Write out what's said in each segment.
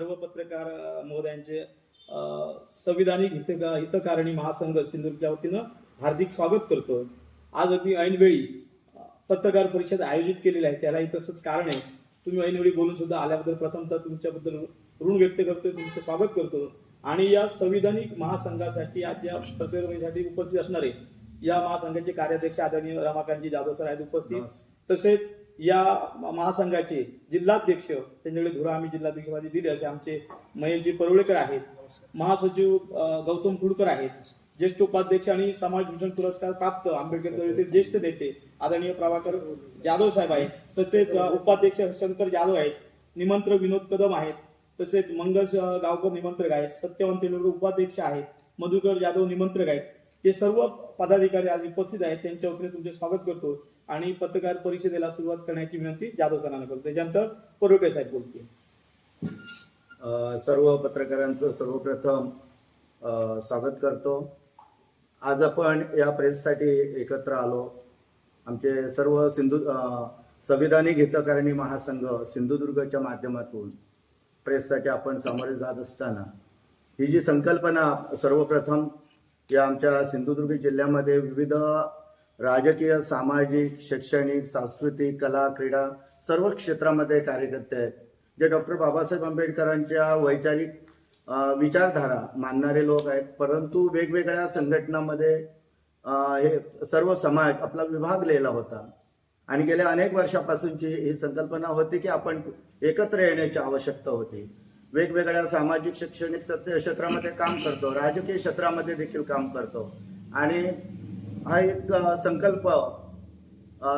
सर्व पत्रकार महोदयांचे संविधानिक हित हितकारणी महासंघ सिंधुदुर्गच्या वतीनं हार्दिक स्वागत करतो. आज अगदी ऐनवेळी पत्रकार परिषद आयोजित केलेली आहे त्यालाही तसंच कारण आहे. तुम्ही ऐनवेळी बोलून सुद्धा आल्याबद्दल प्रथमतः तुमच्याबद्दल ऋण व्यक्त करतो तुमचं स्वागत करतो. आणि या संविधानिक महासंघासाठी आज या पत्रकारितेसाठी उपस्थित असणारे या महासंघाचे कार्याध्यक्ष आदरणीय रमाकांतजी जाधव सर आहेत उपस्थित. तसेच या महासंघाचे जिल्हाध्यक्ष त्यांच्याकडे धुरा आम्ही जिल्हाध्यक्षपदी दिले असे आमचे महेशजी परुळेकर आहेत. महासचिव गौतम खुडकर आहेत. ज्येष्ठ उपाध्यक्ष आणि समाज भूषण पुरस्कार प्राप्त आंबेडकर चळवळीतील ज्येष्ठ नेते आदरणीय प्रभाकर जाधव साहेब आहेत. तसेच उपाध्यक्ष शंकर जाधव आहेत. निमंत्र विनोद कदम आहेत. तसेच मंगल गावकर निमंत्रक आहेत. सत्यवंत उपाध्यक्ष आहेत. मधुकर जाधव निमंत्रक आहेत. हे सर्व पदाधिकारी आज उपस्थित आहेत. त्यांच्या वतीने तुमचे स्वागत करतो. आणि पत्रकार परिषदेला सुरुवात करण्याची विनंती जाधव सरांना करतो. त्याच्यानंतर परोटे साहेब बोलतील. सर्व पत्रकारांचं सर्वप्रथम स्वागत करतो. आज आपण या प्रेससाठी एकत्र आलो. आमचे सर्व सिंधू संविधानिक हितकारिणी महासंघ सिंधुदुर्गच्या माध्यमातून प्रेससाठी आपण सामोरे जात असताना ही जी संकल्पना सर्वप्रथम या आमच्या सिंधुदुर्ग जिल्ह्यामध्ये विविध राजकीय सामाजिक शैक्षणिक सांस्कृतिक कला क्रीडा सर्व क्षेत्रामध्ये कार्यकर्ते आहेत. जे डॉक्टर बाबासाहेब आंबेडकरांच्या वैचारिक विचारधारा मानणारे लोक आहेत. परंतु वेगवेगळ्या संघटनामध्ये हे सर्व समाज आपला विभागलेला होता. आणि गेल्या अनेक वर्षापासूनची ही संकल्पना होती की आपण एकत्र येण्याची आवश्यकता होती. वेगवेगळ्या सामाजिक शैक्षणिक सत्य क्षेत्रामध्ये काम करतो. राजकीय क्षेत्रामध्ये देखील काम करतो. आणि हा एक संकल्प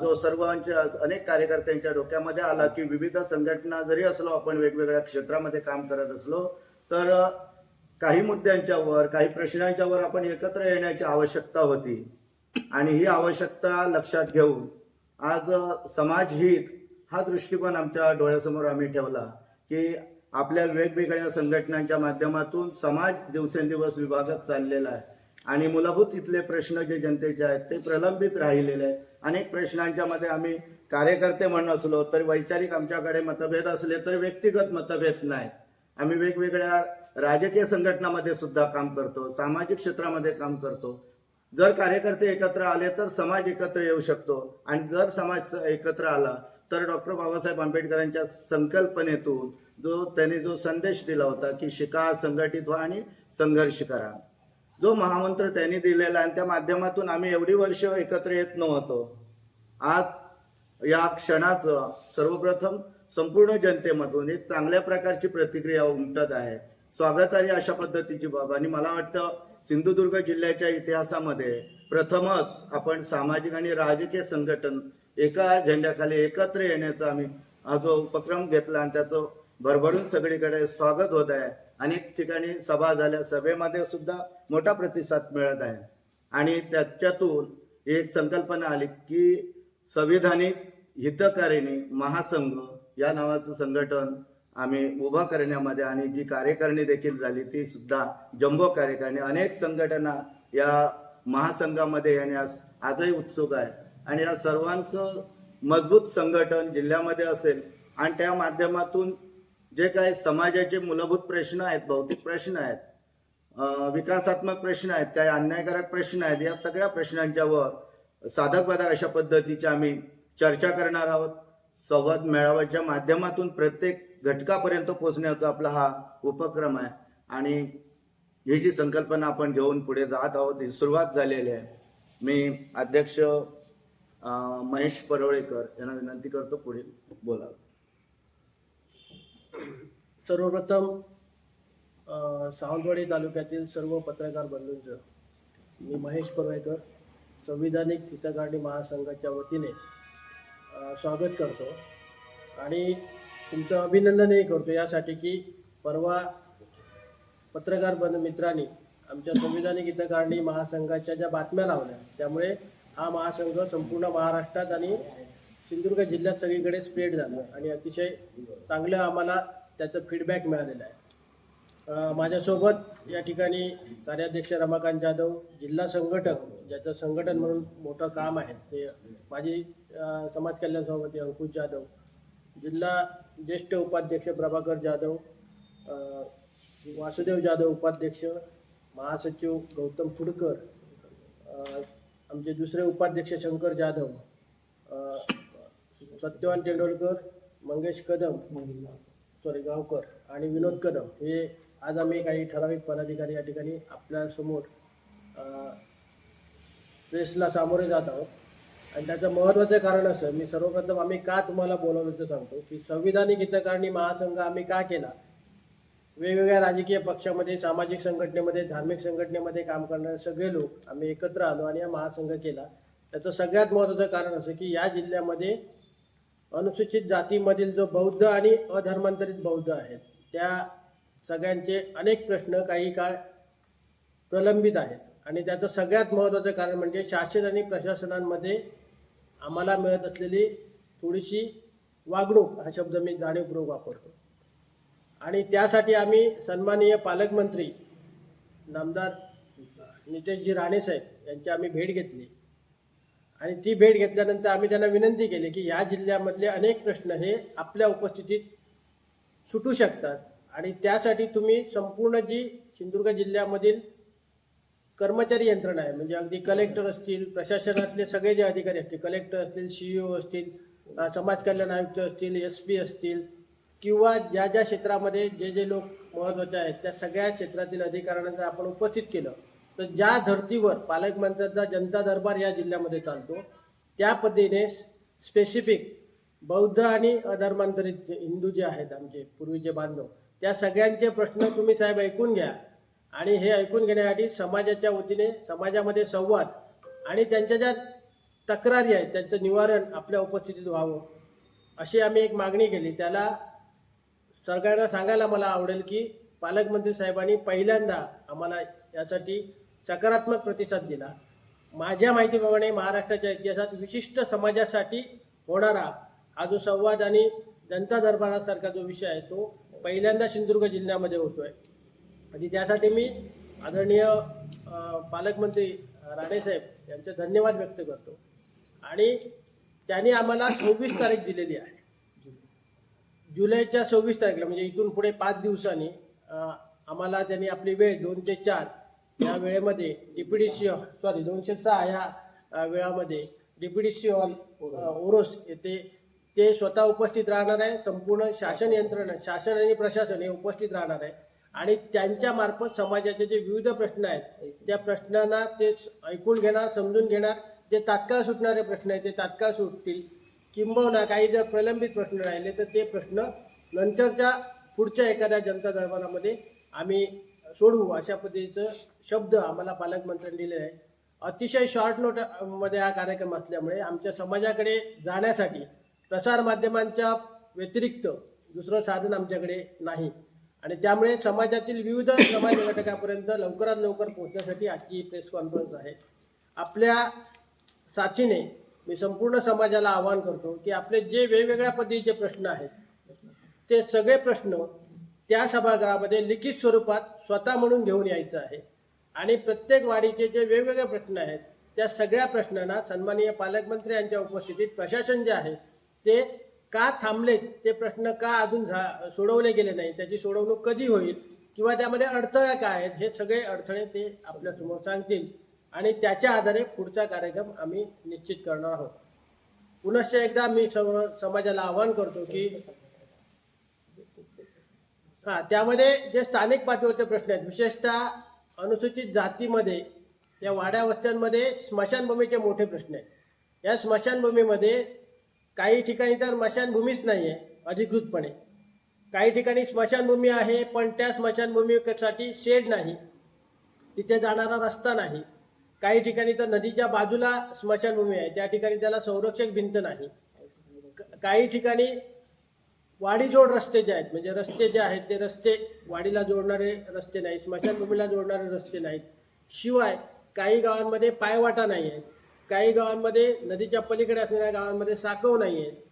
जो सर्वांच्या अनेक कार्यकर्त्यांच्या डोक्यामध्ये आला की विविध संघटना जरी असलो आपण वेगवेगळ्या क्षेत्रामध्ये काम करत असलो तर काही मुद्द्यांच्यावर काही प्रश्नांच्यावर आपण एकत्र येण्याची आवश्यकता होती. आणि ही आवश्यकता लक्षात घेऊन आज समाज समाजहित हा दृष्टिकोन आमच्या डोळ्यासमोर आम्ही ठेवला की आपल्या वेगवेगळ्या संघटनांच्या माध्यमातून समाज दिवसेंदिवस विभागात चाललेला आहे. आणि मूलभूत इथले प्रश्न जे जनतेचे आहेत ते प्रलंबित राहिलेले आहेत. अनेक प्रश्नांच्या मध्ये आम्ही कार्यकर्ते म्हणून असलो तर वैचारिक आमच्याकडे मतभेद असले तर व्यक्तिगत मतभेद नाहीत आम्ही वेगवेगळ्या राजकीय संघटनामध्ये सुद्धा काम करतो सामाजिक क्षेत्रामध्ये काम करतो. जर कार्यकर्ते एकत्र आले तर समाज एकत्र येऊ शकतो. आणि जर समाज एकत्र आला तर डॉक्टर बाबासाहेब आंबेडकरांच्या संकल्पनेतून जो त्यांनी जो संदेश दिला होता की शिका संघटित व्हा आणि संघर्ष करा. जो महामंत्र त्यांनी दिलेला आणि त्या माध्यमातून आम्ही एवढी वर्ष एकत्र येत नव्हतो. आज या क्षणाचं सर्वप्रथम संपूर्ण जनतेमधून एक चांगल्या प्रकारची प्रतिक्रिया उमटत आहे. स्वागतारी अशा पद्धतीची बाब. आणि मला वाटतं सिंधुदुर्ग जिल्ह्याच्या इतिहासामध्ये प्रथमच आपण सामाजिक आणि राजकीय संघटन एका झेंड्याखाली एकत्र येण्याचा आम्ही हा जो उपक्रम घेतला आणि त्याचं भरभरून सगळीकडे स्वागत होत आहे. अनेक ठिकाणी सभा झाल्या. सभेमध्ये सुद्धा मोठा प्रतिसाद मिळत आहे. आणि त्याच्यातून एक संकल्पना आली की संविधानिक हितकारिणी महासंघ या नावाचं संघटन आम्ही उभा करण्यामध्ये आणि जी कार्यकारिणी देखील झाली ती सुद्धा जम्बो कार्यकारिणी. अनेक संघटना या महासंघामध्ये येण्यास आजही उत्सुक आहे. आणि या सर्वांचं मजबूत संघटन जिल्ह्यामध्ये असेल आणि त्या माध्यमातून जे काही समाजाचे मूलभूत प्रश्न आहेत भौतिक प्रश्न आहेत विकासात्मक प्रश्न आहेत काय अन्यायकारक प्रश्न आहेत या सगळ्या प्रश्नांच्यावर साधक बाधक अशा पद्धतीची आम्ही चर्चा करणार आहोत. संवाद मेळाव्याच्या माध्यमातून प्रत्येक घटकापर्यंत पोहोचण्याचा आपला हा उपक्रम आहे. आणि ही जी संकल्पना आपण घेऊन पुढे जात आहोत ही सुरुवात झालेली आहे. मी अध्यक्ष महेश परवळेकर यांना विनंती करतो पुढे बोलावं. सर्वप्रथम सावंतवाडी तालुक्यातील सर्व पत्रकार बंधूंचं मी महेश परवेकर संविधानिक हितकारणी महासंघाच्या वतीने स्वागत करतो. आणि तुमचं अभिनंदनही करतो यासाठी की परवा पत्रकार बंध मित्रांनी आमच्या संविधानिक हितकारणी महासंघाच्या ज्या बातम्या लावल्या त्यामुळे हा महासंघ संपूर्ण महाराष्ट्रात आणि सिंधुदुर्ग जिल्ह्यात सगळीकडे स्प्रेड झाला. आणि अतिशय चांगलं आम्हाला त्याचं फीडबॅक मिळालेला आहे. माझ्यासोबत या ठिकाणी कार्याध्यक्ष रमाकांत जाधव जिल्हा संघटक ज्याचं संघटन म्हणून मोठं काम आहे ते माझी समाज कल्याण सभापती अंकुश जाधव जिल्हा ज्येष्ठ उपाध्यक्ष प्रभाकर जाधव वासुदेव जाधव उपाध्यक्ष महासचिव गौतम फुडकर आमचे दुसरे उपाध्यक्ष शंकर जाधव सत्यवान तेंडुलकर मंगेश कदम सॉरी गावकर आणि विनोद कदम हे आज आम्ही काही ठराविक पदाधिकारी या ठिकाणी आपल्यासमोर प्रेसला सामोरे जात आहोत. आणि त्याचं महत्त्वाचं कारण असं मी सर्वप्रथम आम्ही का तुम्हाला बोलवलं ते सांगतो की संविधानिक हितकारणी महासंघ आम्ही का केला? वेगवेगळ्या राजकीय पक्षामध्ये सामाजिक संघटनेमध्ये धार्मिक संघटनेमध्ये काम करणारे सगळे लोक आम्ही एकत्र आलो आणि हा महासंघ केला. त्याचं सगळ्यात महत्त्वाचं कारण असं की या जिल्ह्यामध्ये अनुसूचित जातीमधील जो बौद्ध आणि अधर्मांतरित बौद्ध आहेत त्या सगळ्यांचे अनेक प्रश्न काही काळ प्रलंबित आहेत. आणि त्याचं सगळ्यात महत्त्वाचं कारण म्हणजे शासन आणि प्रशासनांमध्ये आम्हाला मिळत असलेली थोडीशी वागणूक हा शब्द मी जाणीवपूर्वक वापरतो. आणि त्यासाठी आम्ही सन्माननीय पालकमंत्री नामदार नितेशजी राणेसाहेब यांची आम्ही भेट घेतली. आणि ती भेट घेतल्यानंतर आम्ही त्यांना विनंती केली की या जिल्ह्यामधले अनेक प्रश्न हे आपल्या उपस्थितीत सुटू शकतात. आणि त्यासाठी तुम्ही संपूर्ण जी सिंधुदुर्ग जिल्ह्यामधील कर्मचारी यंत्रणा आहे म्हणजे अगदी कलेक्टर असतील प्रशासनातले सगळे जे अधिकारी असतील कलेक्टर असतील सीईओ असतील समाज कल्याण आयुक्त असतील एस पी असतील किंवा ज्या ज्या क्षेत्रामध्ये जे जे लोक महत्त्वाचे आहेत त्या सगळ्या क्षेत्रातील अधिकाऱ्यांना जर आपण उपस्थित केलं तर ज्या धर्तीवर पालकमंत्र्यांचा जनता दरबार या जिल्ह्यामध्ये चालतो त्या पद्धतीने स्पेसिफिक बौद्ध आणि अधर्मांतरित हिंदू जे आहेत आमचे पूर्वीचे बांधव त्या सगळ्यांचे प्रश्न तुम्ही साहेब ऐकून घ्या. आणि हे ऐकून घेण्यासाठी समाजाच्या वतीने समाजामध्ये संवाद आणि त्यांच्या ज्या तक्रारी आहेत त्यांचं निवारण आपल्या उपस्थितीत व्हावं अशी आम्ही एक मागणी केली. त्याला सगळ्यांना सांगायला मला आवडेल की पालकमंत्री साहेबांनी पहिल्यांदा आम्हाला यासाठी सकारात्मक प्रतिसाद दिला. माझ्या माहितीप्रमाणे महाराष्ट्राच्या इतिहासात विशिष्ट समाजासाठी होणारा हा जो संवाद आणि जनता दरबारासारखा जो विषय आहे तो पहिल्यांदा सिंधुदुर्ग जिल्ह्यामध्ये होतो आहे आणि त्यासाठी मी आदरणीय पालकमंत्री राणेसाहेब यांचे धन्यवाद व्यक्त करतो. आणि त्यांनी आम्हाला सव्वीस तारीख दिलेली आहे. जुलैच्या सव्वीस तारखेला म्हणजे इथून पुढे पाच दिवसांनी आम्हाला त्यांनी आपली वेळ दोन ते चार या वेळेमध्ये डीपीडीसी सॉरी दोनशे सहा या वेळामध्ये डिप्युटी हॉल ओरोस येथे ते स्वतः उपस्थित राहणार आहे. संपूर्ण शासन यंत्रणा शासन आणि प्रशासन हे उपस्थित राहणार आहे. आणि त्यांच्या मार्फत समाजाचे जे विविध प्रश्न आहेत त्या प्रश्नांना ते ऐकून घेणार समजून घेणार. जे तात्काळ सुटणारे प्रश्न आहेत ते तात्काळ सुटतील. किंबहुना काही जर प्रलंबित प्रश्न राहिले तर ते प्रश्न नंतरच्या पुढच्या एखाद्या जनता दरबारामध्ये आम्ही सोडवू अशा पद्धतीचं शब्द आम्हाला पालकमंत्र्यांनी दिले आहे. अतिशय शॉर्ट नोटमध्ये हा कार्यक्रम असल्यामुळे आमच्या समाजाकडे जाण्यासाठी प्रसारमाध्यमांच्या व्यतिरिक्त दुसरं साधन आमच्याकडे नाही. आणि त्यामुळे समाजातील विविध समाज घटकापर्यंत लवकरात लवकर पोहोचण्यासाठी आजची प्रेस कॉन्फरन्स आहे. आपल्या साथीने मी संपूर्ण समाजाला आवाहन करतो की आपले जे वेगवेगळ्या पद्धतीचे प्रश्न आहेत ते सगळे प्रश्न त्या सभागृहामध्ये लिखित स्वरूपात स्वतः म्हणून घेऊन यायचं आहे. आणि प्रत्येक वाडीचे जे वेगवेगळे प्रश्न आहेत त्या सगळ्या प्रश्नांना सन्माननीय पालकमंत्री यांच्या उपस्थितीत प्रशासन जे आहे ते का थांबलेत ते प्रश्न का अजून झा सोडवले गेले नाही त्याची सोडवणूक कधी होईल किंवा त्यामध्ये अडथळा काय आहेत हे सगळे अडथळे ते आपल्यासमोर सांगतील. आणि त्याच्या आधारे पुढचा कार्यक्रम आम्ही निश्चित करणार आहोत. पुनश्च एकदा मी सर्व समाजाला आवाहन करतो की हा त्यामध्ये जे स्थानिक पातळीवरचे प्रश्न आहेत विशेषतः अनुसूचित जातीमध्ये या वाड्या वस्त्यांमध्ये स्मशानभूमीचे मोठे प्रश्न आहेत. या स्मशानभूमीमध्ये काही ठिकाणी तर स्मशानभूमीच नाही आहे अधिकृतपणे. काही ठिकाणी स्मशानभूमी आहे पण त्या स्मशानभूमीसाठी शेड नाही. तिथे जाणारा रस्ता नाही. काही ठिकाणी तर नदीच्या बाजूला स्मशानभूमी आहे त्या ठिकाणी त्याला संरक्षक भिंत नाही. क- काही ठिकाणी वाडी जोड रस्ते जे आहेत म्हणजे रस्ते जे आहेत ते रस्ते वाडीला जोडणारे रस्ते नाहीत स्मशानभूमीला जोडणारे रस्ते नाहीत. शिवाय काही गावांमध्ये पायवाटा नाही आहेत काही गावांमध्ये नदीच्या पलीकडे असलेल्या गावांमध्ये साकव नाही आहेत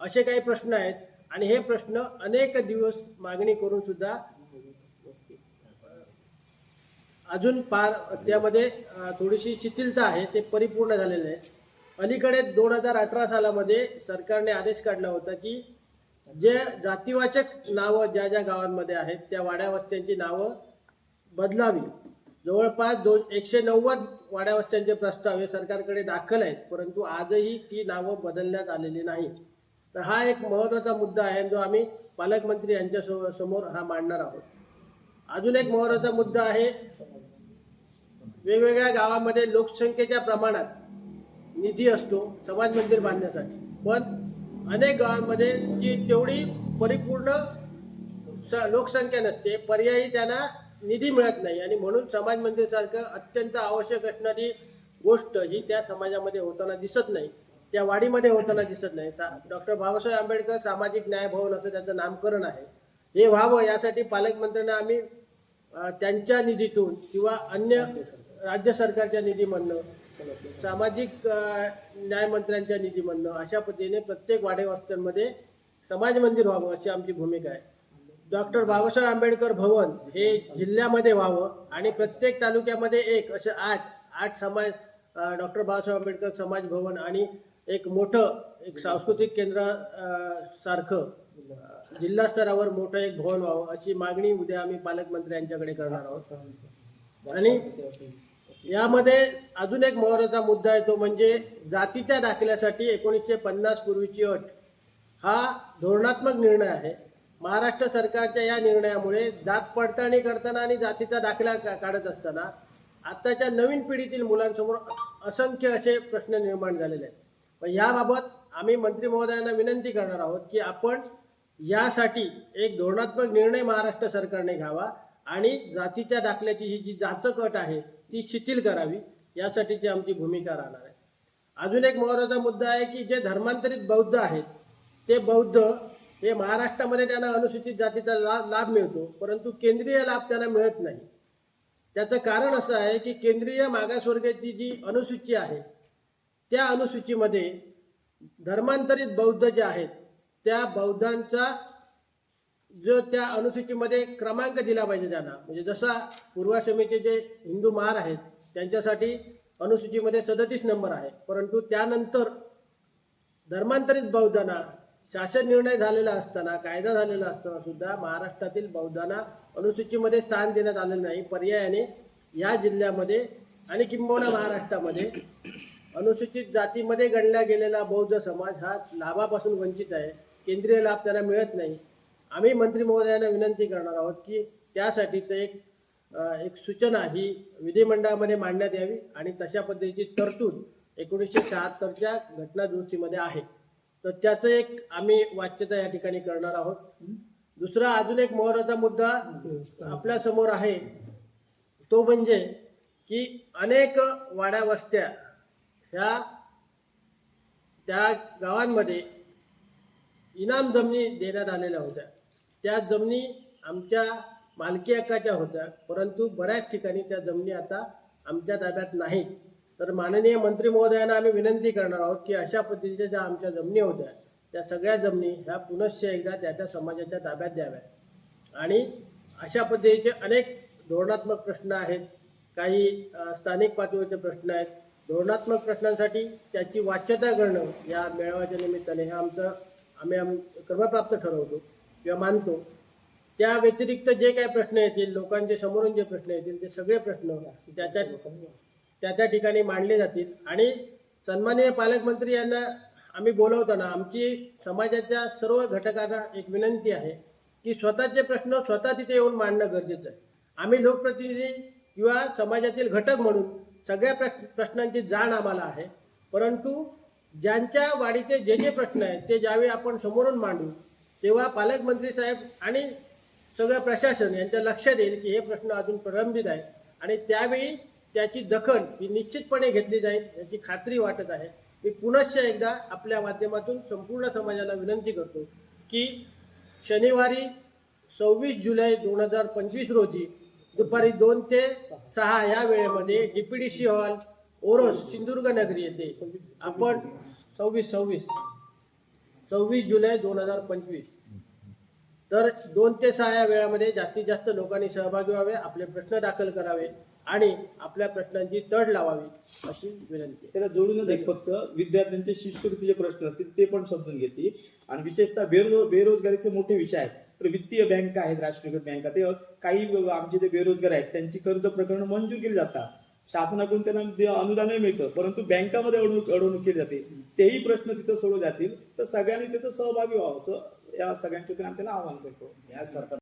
असे काही प्रश्न आहेत आणि हे प्रश्न अनेक दिवस मागणी करून सुद्धा अजून फार त्यामध्ये थोडीशी शिथिलता आहे ते परिपूर्ण झालेलं आहे. अलीकडे दोन हजार अठरा सालामध्ये सरकारने आदेश काढला होता की जे जातीवाचक नावं ज्या ज्या गावांमध्ये आहेत त्या वाड्यावस्त्यांची नावं बदलावी. जवळपास दोन एकशे नव्वद वाड्यावस्त्यांचे प्रस्ताव हे सरकारकडे दाखल आहेत परंतु आजही ती नावं बदलण्यात आलेली नाही तर हा एक महत्त्वाचा मुद्दा आहे जो आम्ही पालकमंत्री यांच्या सो- समोर हा मांडणार आहोत. अजून एक महत्त्वाचा मुद्दा आहे वेगवेगळ्या गावामध्ये लोकसंख्येच्या प्रमाणात निधी असतो समाज मंदिर बांधण्यासाठी. पण अनेक गावांमध्ये जी तेवढी परिपूर्ण स- लोकसंख्या नसते पर्यायी त्यांना निधी मिळत नाही. आणि म्हणून समाज मंदिरसारखं अत्यंत आवश्यक असणारी गोष्ट ही त्या समाजामध्ये होताना दिसत नाही. त्या वाडीमध्ये होताना दिसत नाही. डॉक्टर बाबासाहेब आंबेडकर सामाजिक न्याय भवन असं त्याचं नामकरण आहे. हे व्हावं यासाठी पालकमंत्र्यांना आम्ही त्यांच्या निधीतून किंवा अन्य राज्य सरकारच्या निधीमधनं सामाजिक अ, न्यायमंत्र्यांच्या निधीमधनं अशा पद्धतीने प्रत्येक वाडेवस्त्यांमध्ये समाज मंदिर व्हावं अशी आमची भूमिका आहे. डॉक्टर बाबासाहेब आंबेडकर भवन हे जिल्ह्यामध्ये व्हावं आणि प्रत्येक तालुक्यामध्ये एक असे आठ आठ समाज डॉक्टर बाबासाहेब आंबेडकर समाज भवन आणि एक मोठं एक सांस्कृतिक केंद्र सारखं जिल्हा स्तरावर मोठं एक भवन व्हावं अशी मागणी उद्या आम्ही पालकमंत्री यांच्याकडे करणार आहोत. आणि यामध्ये अजून एक महत्त्वाचा मुद्दा येतो म्हणजे जातीच्या दाखल्यासाठी एकोणीसशे पन्नास पूर्वीची अट हा धोरणात्मक निर्णय आहे. महाराष्ट्र सरकारच्या या निर्णयामुळे जात पडताळणी करताना आणि जातीचा दाखला का- काढत असताना आत्ताच्या नवीन पिढीतील मुलांसमोर असंख्य असे प्रश्न निर्माण झालेले आहेत. पण याबाबत आम्ही मंत्री महोदयांना विनंती करणार आहोत की आपण यासाठी एक धोरणात्मक निर्णय महाराष्ट्र सरकारने घ्यावा आणि जातीच्या दाखल्याची ही जी जाचक अट आहे ती शिथिल करावी यासाठीची आमची भूमिका राहणार आहे. अजून एक महत्त्वाचा मुद्दा आहे की जे धर्मांतरित बौद्ध आहेत ते बौद्ध हे महाराष्ट्रामध्ये त्यांना अनुसूचित जातीचा लाभ लाभ मिळतो परंतु केंद्रीय लाभ त्यांना मिळत नाही. त्याचं कारण असं आहे की केंद्रीय मागासवर्गाची जी अनुसूची आहे त्या अनुसूचीमध्ये धर्मांतरित बौद्ध जे आहेत त्या बौद्धांचा जो त्या अनुसूचीमध्ये क्रमांक दिला पाहिजे त्यांना. म्हणजे जसा पूर्वाश्रमीचे जे हिंदू महार आहेत त्यांच्यासाठी अनुसूचीमध्ये सदतीस नंबर आहे. परंतु त्यानंतर धर्मांतरित बौद्धांना शासन निर्णय झालेला असताना कायदा झालेला असताना सुद्धा महाराष्ट्रातील बौद्धांना अनुसूचीमध्ये स्थान देण्यात आलेलं नाही. पर्यायाने या जिल्ह्यामध्ये आणि किंबहुना महाराष्ट्रामध्ये अनुसूचित जातीमध्ये गणला गेलेला बौद्ध समाज हा लाभापासून वंचित आहे. केंद्रीय लाभ त्यांना मिळत नाही. आम्ही मंत्री महोदयांना विनंती करणार आहोत की त्यासाठी ते एक एक सूचना ही विधिमंडळामध्ये मांडण्यात यावी आणि तशा पद्धतीची तरतूद एकोणीसशे शहात्तरच्या घटना दुरुस्तीमध्ये आहे. तर त्याचं एक आम्ही वाच्यता या ठिकाणी करणार आहोत. दुसरा अजून एक महत्त्वाचा मुद्दा आपल्यासमोर आहे. तो म्हणजे की अनेक वाड्या वस्त्या ह्या त्या गावांमध्ये इनाम जमिनी देण्यात आलेल्या होत्या. त्या जमिनी आमच्या मालकी हक्काच्या होत्या परंतु बऱ्याच ठिकाणी त्या जमिनी आता आमच्या ताब्यात नाहीत. तर माननीय मंत्री महोदयांना आम्ही विनंती करणार आहोत की अशा पद्धतीच्या ज्या आमच्या जमिनी होत्या त्या सगळ्या जमिनी ह्या पुनश्च एकदा त्या त्या समाजाच्या ताब्यात द्याव्यात. आणि अशा पद्धतीचे अनेक धोरणात्मक प्रश्न आहेत काही स्थानिक पातळीवरचे प्रश्न आहेत. धोरणात्मक प्रश्नांसाठी त्याची वाच्यता करणं या मेळाव्याच्या निमित्ताने हे आमचं आम्ही आम कर्मप्राप्त ठरवतो. किंवा मानतो त्या व्यतिरिक्त जे काही प्रश्न येतील लोकांचे समोरून जे प्रश्न येतील ते सगळे प्रश्न त्याच्या त्या त्या ठिकाणी मांडले जातील. आणि सन्माननीय पालकमंत्री यांना आम्ही बोलवताना आमची समाजाच्या सर्व घटकांना एक विनंती आहे की स्वतःचे प्रश्न स्वतः तिथे येऊन मांडणं गरजेचं आहे. आम्ही लोकप्रतिनिधी किंवा समाजातील घटक म्हणून सगळ्या प्रश्नांची जाण आम्हाला आहे. परंतु ज्यांच्या वाढीचे जे जे प्रश्न आहेत ते ज्यावेळी आपण समोरून मांडू तेव्हा पालकमंत्री साहेब आणि सगळं प्रशासन यांच्या लक्षात येईल की हे प्रश्न अजून प्रलंबित आहेत. आणि त्यावेळी त्याची दखल ही निश्चितपणे घेतली जाईल याची खात्री वाटत आहे. मी पुनश्च एकदा आपल्या माध्यमातून संपूर्ण समाजाला विनंती करतो की शनिवारी सव्वीस जुलै दोन हजार पंचवीस रोजी दुपारी दोन ते सहा या वेळेमध्ये डीपीडीसी हॉल ओरोस सिंधुदुर्ग नगरी येथे आपण सव्वीस सव्वीस सव्वीस जुलै दोन हजार पंचवीस. तर दोन ते सहा या वेळामध्ये जास्तीत जास्त लोकांनी सहभागी व्हावे आपले प्रश्न दाखल करावे आणि आपल्या प्रश्नांची तड लावावी अशी विनंती त्याला जोडूनच एक फक्त विद्यार्थ्यांचे शिष्यवृत्तीचे प्रश्न असतील ते पण समजून घेतील. आणि विशेषतः बेरो बेरोजगारीचे मोठे विषय आहेत. तर वित्तीय बँका आहेत राष्ट्रीयकृत बँका. ते काही आमचे जे बेरोजगार आहेत त्यांची कर्ज प्रकरण मंजूर केली जातात. शासनाकडून त्यांना अनुदानही मिळतं. परंतु बँकामध्ये अडवणूक अडवणूक केली जाते. तेही प्रश्न तिथं सोडवले जातील. तर सगळ्यांनी तिथं सहभागी व्हावं असं या सगळ्यांच्या वतीने आम्ही त्यांना आवाहन करतो या सरकार